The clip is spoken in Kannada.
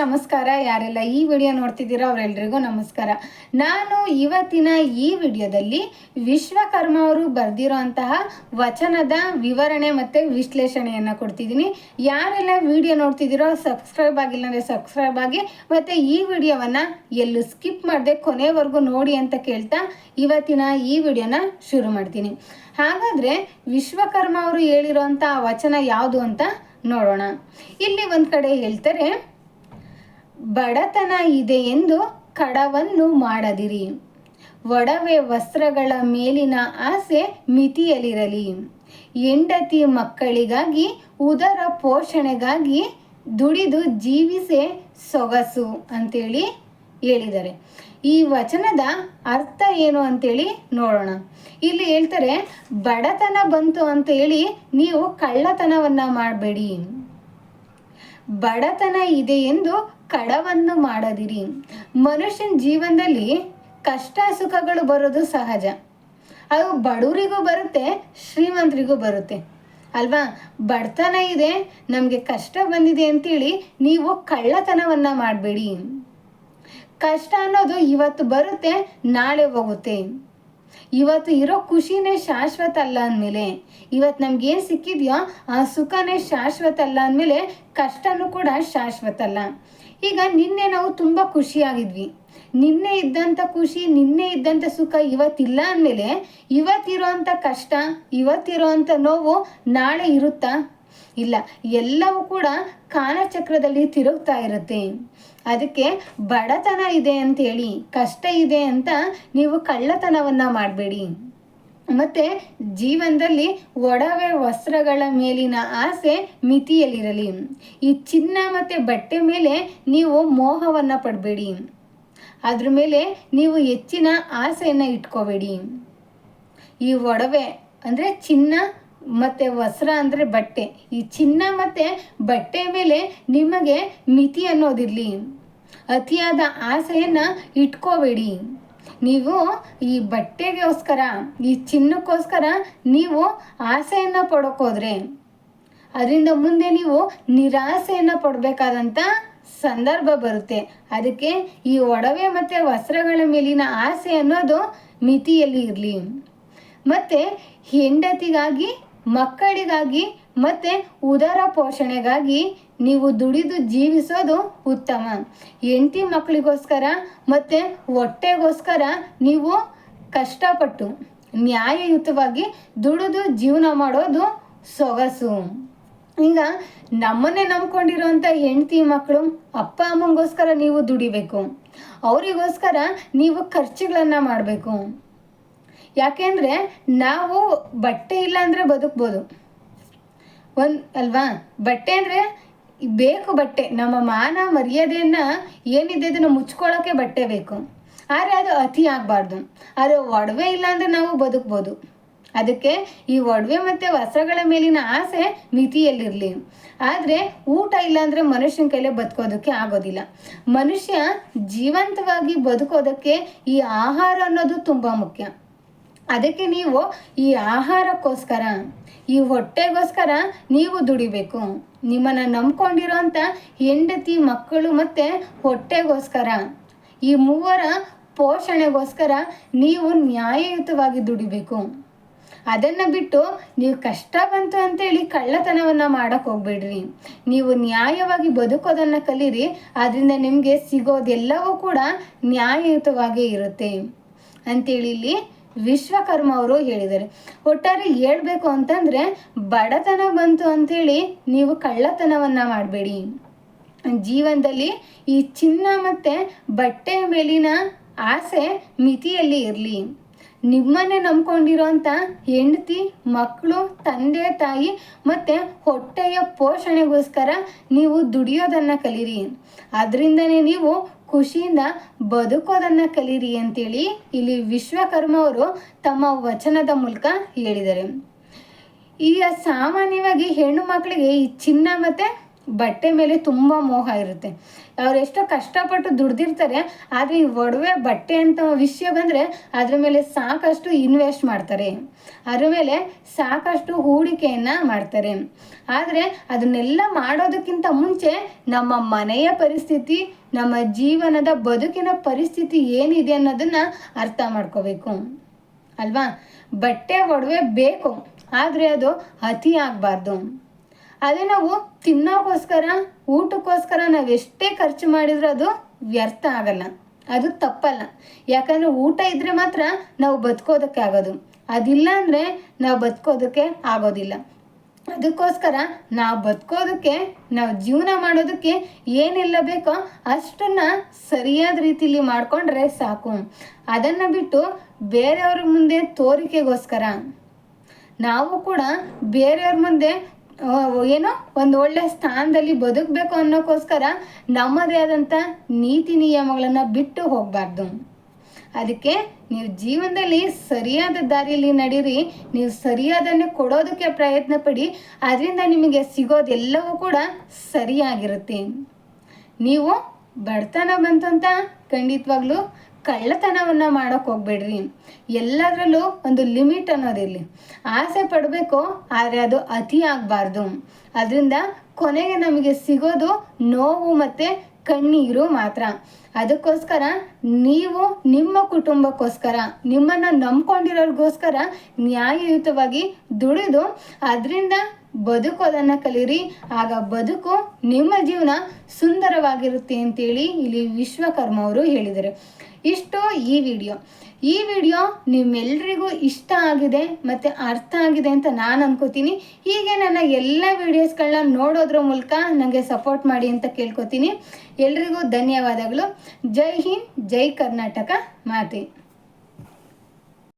ನಮಸ್ಕಾರ. ಯಾರೆಲ್ಲ ಈ ವಿಡಿಯೋ ನೋಡ್ತಿದ್ದೀರೋ ಅವರೆಲ್ಲರಿಗೂ ನಮಸ್ಕಾರ. ನಾನು ಇವತ್ತಿನ ಈ ವಿಡಿಯೋದಲ್ಲಿ ವಿಶ್ವಕರ್ಮ ಅವರು ಬರೆದಿರೋಂತಹ ವಚನದ ವಿವರಣೆ ಮತ್ತು ವಿಶ್ಲೇಷಣೆಯನ್ನು ಕೊಡ್ತಿದ್ದೀನಿ. ಯಾರೆಲ್ಲ ವಿಡಿಯೋ ನೋಡ್ತಿದ್ದೀರೋ ಸಬ್ಸ್ಕ್ರೈಬ್ ಆಗಿಲ್ಲ ಅಂದರೆ ಸಬ್ಸ್ಕ್ರೈಬ್ ಆಗಿ, ಮತ್ತು ಈ ವಿಡಿಯೋವನ್ನು ಎಲ್ಲೂ ಸ್ಕಿಪ್ ಮಾಡದೆ ಕೊನೆವರೆಗೂ ನೋಡಿ ಅಂತ ಕೇಳ್ತಾ ಇವತ್ತಿನ ಈ ವಿಡಿಯೋನ ಶುರು ಮಾಡ್ತೀನಿ. ಹಾಗಾದರೆ ವಿಶ್ವಕರ್ಮ ಅವರು ಹೇಳಿರೋಂಥ ವಚನ ಯಾವುದು ಅಂತ ನೋಡೋಣ. ಇಲ್ಲಿ ಒಂದು ಕಡೆ ಹೇಳ್ತಾರೆ ಬಡತನ ಇದೆ ಎಂದು ಕಡವನ್ನು ಮಾಡದಿರಿ. ಒಡವೆ ವಸ್ತ್ರಗಳ ಮೇಲಿನ ಆಸೆ ಮಿತಿಯಲ್ಲಿರಲಿ. ಹೆಂಡತಿ ಮಕ್ಕಳಿಗಾಗಿ, ಉದರ ಪೋಷಣೆಗಾಗಿ ದುಡಿದು ಜೀವಿಸೆ ಸೊಗಸು ಅಂತೇಳಿ ಹೇಳಿದ್ದಾರೆ ಈ ವಚನದ ಅರ್ಥ ಏನು ಅಂತೇಳಿ ನೋಡೋಣ. ಇಲ್ಲಿ ಹೇಳ್ತಾರೆ, ಬಡತನ ಬಂತು ಅಂತ ಹೇಳಿ ನೀವು ಕಳ್ಳತನವನ್ನ ಮಾಡಬೇಡಿ. ಬಡತನ ಇದೆ ಎಂದು ಕಡವನ್ನು ಮಾಡದಿರಿ. ಮನುಷ್ಯನ ಜೀವನದಲ್ಲಿ ಕಷ್ಟ ಸುಖಗಳು ಬರೋದು ಸಹಜ. ಅದು ಬಡವರಿಗೂ ಬರುತ್ತೆ, ಶ್ರೀಮಂತರಿಗೂ ಬರುತ್ತೆ. ಅಲ್ವಾ? ಬಡತನ ಇದೆ, ನಮಗೆ ಕಷ್ಟ ಬಂದಿದೆ ಅಂತೇಳಿ ನೀವು ಕಳ್ಳತನವನ್ನ ಮಾಡಬೇಡಿ. ಕಷ್ಟ ಅನ್ನೋದು ಇವತ್ತು ಬರುತ್ತೆ, ನಾಳೆ ಹೋಗುತ್ತೆ. ಇವತ್ತು ಇರೋ ಖುಷಿನೇ ಶಾಶ್ವತ ಅಲ್ಲ ಅಂದಮೇಲೆ, ಇವತ್ತು ನಮ್ಗೇನು ಸಿಕ್ಕಿದೆಯೋ ಆ ಸುಖನೇ ಶಾಶ್ವತ ಅಲ್ಲ ಅಂದಮೇಲೆ ಕಷ್ಟನೂ ಕೂಡ ಶಾಶ್ವತ ಅಲ್ಲ. ಈಗ ನಿನ್ನೆ ನಾವು ತುಂಬ ಖುಷಿಯಾಗಿದ್ವಿ. ನಿನ್ನೆ ಇದ್ದಂಥ ಖುಷಿ, ನಿನ್ನೆ ಇದ್ದಂಥ ಸುಖ ಇವತ್ತಿಲ್ಲ ಅಂದಮೇಲೆ, ಇವತ್ತಿರೋಂಥ ಕಷ್ಟ ಇವತ್ತಿರೋವಂಥ ನೋವು ನಾಳೆ ಇರುತ್ತಾ? ಇಲ್ಲ, ಎಲ್ಲವೂ ಕೂಡ ಕಾಲಚಕ್ರದಲ್ಲಿ ತಿರುಗ್ತಾ ಇರುತ್ತೆ. ಅದಕ್ಕೆ ಬಡತನ ಇದೆ ಅಂತೇಳಿ ಕಷ್ಟ ಇದೆ ಅಂತ ನೀವು ಕಳ್ಳತನವನ್ನ ಮಾಡಬೇಡಿ. ಮತ್ತೆ ಜೀವನದಲ್ಲಿ ಒಡವೆ ವಸ್ತ್ರಗಳ ಮೇಲಿನ ಆಸೆ ಮಿತಿಯಲ್ಲಿರಲಿ. ಈ ಚಿನ್ನ ಮತ್ತೆ ಬಟ್ಟೆ ಮೇಲೆ ನೀವು ಮೋಹವನ್ನ ಪಡಬೇಡಿ. ಅದ್ರ ಮೇಲೆ ನೀವು ಹೆಚ್ಚಿನ ಆಸೆಯನ್ನು ಇಟ್ಕೋಬೇಡಿ. ಈ ಒಡವೆ ಅಂದರೆ ಚಿನ್ನ ಮತ್ತು ವಸ್ತ್ರ ಅಂದರೆ ಬಟ್ಟೆ. ಈ ಚಿನ್ನ ಮತ್ತು ಬಟ್ಟೆ ಮೇಲೆ ನಿಮಗೆ ಮಿತಿ ಅನ್ನೋದಿರಲಿ. ಅತಿಯಾದ ಆಸೆಯನ್ನು ಇಟ್ಕೋಬೇಡಿ. ನೀವು ಈ ಬಟ್ಟೆಗೋಸ್ಕರ, ಈ ಚಿನ್ನಕ್ಕೋಸ್ಕರ ನೀವು ಆಸೆಯನ್ನು ಪಡೋಕೋದ್ರೆ, ಅದರಿಂದ ಮುಂದೆ ನೀವು ನಿರಾಸೆಯನ್ನು ಪಡಬೇಕಾದಂಥ ಸಂದರ್ಭ ಬರುತ್ತೆ. ಅದಕ್ಕೆ ಈ ಒಡವೆ ಮತ್ತು ವಸ್ತ್ರಗಳ ಮೇಲಿನ ಆಸೆ ಅನ್ನೋದು ಮಿತಿಯಲ್ಲಿ ಇರಲಿ. ಮತ್ತು ಹೆಂಡತಿಗಾಗಿ ಮಕ್ಕಳಿಗಾಗಿ ಮತ್ತು ಉದರ ಪೋಷಣೆಗಾಗಿ ನೀವು ದುಡಿದು ಜೀವಿಸೋದು ಉತ್ತಮ. ಹೆಂಡತಿ ಮಕ್ಕಳಿಗೋಸ್ಕರ ಮತ್ತು ಹೊಟ್ಟೆಗೋಸ್ಕರ ನೀವು ಕಷ್ಟಪಟ್ಟು ನ್ಯಾಯಯುತವಾಗಿ ದುಡಿದು ಜೀವನ ಮಾಡೋದು ಸೊಗಸು. ಈಗ ನಮ್ಮನ್ನೇ ನಂಬ್ಕೊಂಡಿರೋಂಥ ಹೆಂಡತಿ ಮಕ್ಕಳು ಅಪ್ಪ ಅಮ್ಮಂಗೋಸ್ಕರ ನೀವು ದುಡಿಬೇಕು. ಅವರಿಗೋಸ್ಕರ ನೀವು ಖರ್ಚುಗಳನ್ನು ಮಾಡಬೇಕು. ಯಾಕೆಂದರೆ ನಾವು ಬಟ್ಟೆ ಇಲ್ಲ ಅಂದರೆ ಬದುಕ್ಬೋದು. ಒಂದು ಅಲ್ವಾ? ಬಟ್ಟೆ ಅಂದರೆ ಬೇಕು ಬಟ್ಟೆ. ನಮ್ಮ ಮಾನ ಮರ್ಯಾದೆಯನ್ನು ಏನಿದೆ ಅದನ್ನು ಮುಚ್ಕೊಳ್ಳೋಕ್ಕೆ ಬಟ್ಟೆ ಬೇಕು. ಆದರೆ ಅದು ಅತಿ ಆಗಬಾರ್ದು. ಆದರೆ ಒಡವೆ ಇಲ್ಲ ಅಂದರೆ ನಾವು ಬದುಕ್ಬೋದು. ಅದಕ್ಕೆ ಈ ಒಡವೆ ಮತ್ತು ವಸ್ತ್ರಗಳ ಮೇಲಿನ ಆಸೆ ಮಿತಿಯಲ್ಲಿರಲಿ. ಆದರೆ ಊಟ ಇಲ್ಲಾಂದರೆ ಮನುಷ್ಯನ ಕೈಲೇ ಬದುಕೋದಕ್ಕೆ ಆಗೋದಿಲ್ಲ. ಮನುಷ್ಯ ಜೀವಂತವಾಗಿ ಬದುಕೋದಕ್ಕೆ ಈ ಆಹಾರ ಅನ್ನೋದು ತುಂಬ ಮುಖ್ಯ. ಅದಕ್ಕೆ ನೀವು ಈ ಆಹಾರಕ್ಕೋಸ್ಕರ, ಈ ಹೊಟ್ಟೆಗೋಸ್ಕರ ನೀವು ದುಡಿಬೇಕು. ನಿಮ್ಮನ್ನು ನಂಬ್ಕೊಂಡಿರೋಂಥ ಹೆಂಡತಿ, ಮಕ್ಕಳು ಮತ್ತು ಹೊಟ್ಟೆಗೋಸ್ಕರ, ಈ ಮೂವರ ಪೋಷಣೆಗೋಸ್ಕರ ನೀವು ನ್ಯಾಯಯುತವಾಗಿ ದುಡಿಬೇಕು. ಅದನ್ನು ಬಿಟ್ಟು ನೀವು ಕಷ್ಟ ಬಂತು ಅಂತೇಳಿ ಕಳ್ಳತನವನ್ನು ಮಾಡೋಕ್ಕೆ ಹೋಗ್ಬೇಡ್ರಿ. ನೀವು ನ್ಯಾಯವಾಗಿ ಬದುಕೋದನ್ನು ಕಲೀರಿ ಅದರಿಂದ ನಿಮಗೆ ಸಿಗೋದೆಲ್ಲವೂ ಕೂಡ ನ್ಯಾಯಯುತವಾಗಿ ಇರುತ್ತೆ. ಅಂತೇಳಿ ಇಲ್ಲಿ ವಿಶ್ವಕರ್ಮ ಅವರು ಹೇಳಿದ್ದಾರೆ. ಒಟ್ಟಾರೆ ಹೇಳ್ಬೇಕು ಅಂತಂದ್ರೆ, ಬಡತನ ಬಂತು ಅಂಥೇಳಿ ನೀವು ಕಳ್ಳತನವನ್ನ ಮಾಡಬೇಡಿ. ಜೀವನದಲ್ಲಿ ಈ ಚಿನ್ನ ಮತ್ತೆ ಬಟ್ಟೆ ಮೇಲಿನ ಆಸೆ ಮಿತಿಯಲ್ಲಿ ಇರಲಿ. ನಿಮ್ಮನ್ನೇ ನಂಬ್ಕೊಂಡಿರೋಂಥ ಹೆಂಡತಿ, ಮಕ್ಕಳು, ತಂದೆ, ತಾಯಿ ಮತ್ತು ಹೊಟ್ಟೆಯ ಪೋಷಣೆಗೋಸ್ಕರ ನೀವು ದುಡಿಯೋದನ್ನು ಕಲೀರಿ. ಅದರಿಂದನೇ ನೀವು ಖುಷಿಯಿಂದ ಬದುಕೋದನ್ನ ಕಲೀರಿ ಅಂತೇಳಿ ಇಲ್ಲಿ ವಿಶ್ವಕರ್ಮ ಅವರು ತಮ್ಮ ವಚನದ ಮೂಲಕ ಹೇಳಿದ್ದಾರೆ. ಈಗ ಸಾಮಾನ್ಯವಾಗಿ ಹೆಣ್ಣು ಮಕ್ಕಳಿಗೆ ಈ ಚಿನ್ನ ಮತ್ತು ಬಟ್ಟೆ ಮೇಲೆ ತುಂಬ ಮೋಹ ಇರುತ್ತೆ. ಅವ್ರು ಎಷ್ಟೋ ಕಷ್ಟಪಟ್ಟು ದುಡ್ದಿರ್ತಾರೆ, ಆದರೆ ಈ ಒಡವೆ ಬಟ್ಟೆ ಅಂತ ವಿಷಯ ಬಂದರೆ ಅದ್ರ ಮೇಲೆ ಸಾಕಷ್ಟು ಇನ್ವೆಸ್ಟ್ ಮಾಡ್ತಾರೆ. ಅದ್ರ ಮೇಲೆ ಸಾಕಷ್ಟು ಹೂಡಿಕೆಯನ್ನು ಮಾಡ್ತಾರೆ. ಆದರೆ ಅದನ್ನೆಲ್ಲ ಮಾಡೋದಕ್ಕಿಂತ ಮುಂಚೆ ನಮ್ಮ ಮನೆಯ ಪರಿಸ್ಥಿತಿ, ನಮ್ಮ ಜೀವನದ ಬದುಕಿನ ಪರಿಸ್ಥಿತಿ ಏನಿದೆ ಅನ್ನೋದನ್ನು ಅರ್ಥ ಮಾಡ್ಕೋಬೇಕು. ಅಲ್ವಾ? ಬಟ್ಟೆ, ಒಡವೆ ಬೇಕು, ಆದರೆ ಅದು ಅತಿ ಆಗಬಾರ್ದು ಅದೇ ನಾವು ತಿನ್ನೋಕ್ಕೋಸ್ಕರ, ಊಟಕ್ಕೋಸ್ಕರ ನಾವು ಎಷ್ಟೇ ಖರ್ಚು ಮಾಡಿದ್ರೂ ಅದು ವ್ಯರ್ಥ ಆಗಲ್ಲ. ಅದು ತಪ್ಪಲ್ಲ. ಯಾಕಂದರೆ ಊಟ ಇದ್ದರೆ ಮಾತ್ರ ನಾವು ಬದುಕೋದಕ್ಕೆ ಆಗೋದು. ಅದಿಲ್ಲ ಅಂದರೆ ನಾವು ಬದುಕೋದಕ್ಕೆ ಆಗೋದಿಲ್ಲ. ಅದಕ್ಕೋಸ್ಕರ ನಾವು ಬದುಕೋದಕ್ಕೆ, ನಾವು ಜೀವನ ಮಾಡೋದಕ್ಕೆ ಏನೆಲ್ಲ ಬೇಕೋ ಅಷ್ಟನ್ನು ಸರಿಯಾದ ರೀತಿಲಿ ಮಾಡಿಕೊಂಡ್ರೆ ಸಾಕು. ಅದನ್ನು ಬಿಟ್ಟು ಬೇರೆಯವ್ರ ಮುಂದೆ ತೋರಿಕೆಗೋಸ್ಕರ. ನಾವು ಕೂಡ ಬೇರೆಯವ್ರ ಮುಂದೆ ಏನೋ ಒಂದು ಒಳ್ಳೆ ಸ್ಥಾನದಲ್ಲಿ ಬದುಕಬೇಕು ಅನ್ನೋಕ್ಕೋಸ್ಕರ ನಮ್ಮದೇ ಆದಂಥ ನೀತಿ ನಿಯಮಗಳನ್ನು ಬಿಟ್ಟು ಹೋಗಬಾರ್ದು. ಅದಕ್ಕೆ ನೀವು ಜೀವನದಲ್ಲಿ ಸರಿಯಾದ ದಾರಿಯಲ್ಲಿ ನಡೀರಿ, ನೀವು ಸರಿಯಾದನ್ನೇ ಕೊಡೋದಕ್ಕೆ ಪ್ರಯತ್ನ ಪಡಿ ಅದರಿಂದ ನಿಮಗೆ ಸಿಗೋದೆಲ್ಲವೂ ಕೂಡ ಸರಿಯಾಗಿರುತ್ತೆ. ನೀವು ಬಡತನ ಬಂತಂತ ಖಂಡಿತವಾಗ್ಲೂ ಕಳ್ಳತನವನ್ನು ಮಾಡೋಕೆ ಹೋಗ್ಬೇಡ್ರಿ. ಎಲ್ಲದರಲ್ಲೂ ಒಂದು ಲಿಮಿಟ್ ಅನ್ನೋದಿರಲಿ ಆಸೆ ಪಡಬೇಕು, ಆದರೆ ಅದು ಅತಿ ಆಗಬಾರ್ದು. ಅದರಿಂದ ಕೊನೆಗೆ ನಮಗೆ ಸಿಗೋದು ನೋವು ಮತ್ತು ಕಣ್ಣೀರು ಮಾತ್ರ. ಅದಕ್ಕೋಸ್ಕರ ನೀವು ನಿಮ್ಮ ಕುಟುಂಬಕ್ಕೋಸ್ಕರ, ನಿಮ್ಮನ್ನು ನಂಬ್ಕೊಂಡಿರೋರಿಗೋಸ್ಕರ ನ್ಯಾಯಯುತವಾಗಿ ದುಡಿದು ಅದರಿಂದ ಬದುಕೋದನ್ನು ಕಲೀರಿ. ಆಗ ಬದುಕು ನಿಮ್ಮ ಜೀವನ ಸುಂದರವಾಗಿರುತ್ತೆ ಅಂತೇಳಿ ಇಲ್ಲಿ ವಿಶ್ವಕರ್ಮ ಅವರು ಹೇಳಿದ್ದಾರೆ. ಇಷ್ಟು ಈ ವಿಡಿಯೋ. ಈ ವಿಡಿಯೋ ನಿಮ್ಮೆಲ್ರಿಗೂ ಇಷ್ಟ ಆಗಿದೆ ಮತ್ತು ಅರ್ಥ ಆಗಿದೆ ಅಂತ ನಾನು ಅಂದ್ಕೋತೀನಿ ಹೀಗೆ ನನ್ನ ಎಲ್ಲ ವಿಡಿಯೋಸ್ಗಳನ್ನ ನೋಡೋದ್ರ ಮೂಲಕ ನನಗೆ ಸಪೋರ್ಟ್ ಮಾಡಿ ಅಂತ ಕೇಳ್ಕೊತೀನಿ. ಎಲ್ರಿಗೂ ಧನ್ಯವಾದಗಳು. ಜೈ ಹಿಂದ್, ಜೈ ಕರ್ನಾಟಕ, ಮಾತೆ.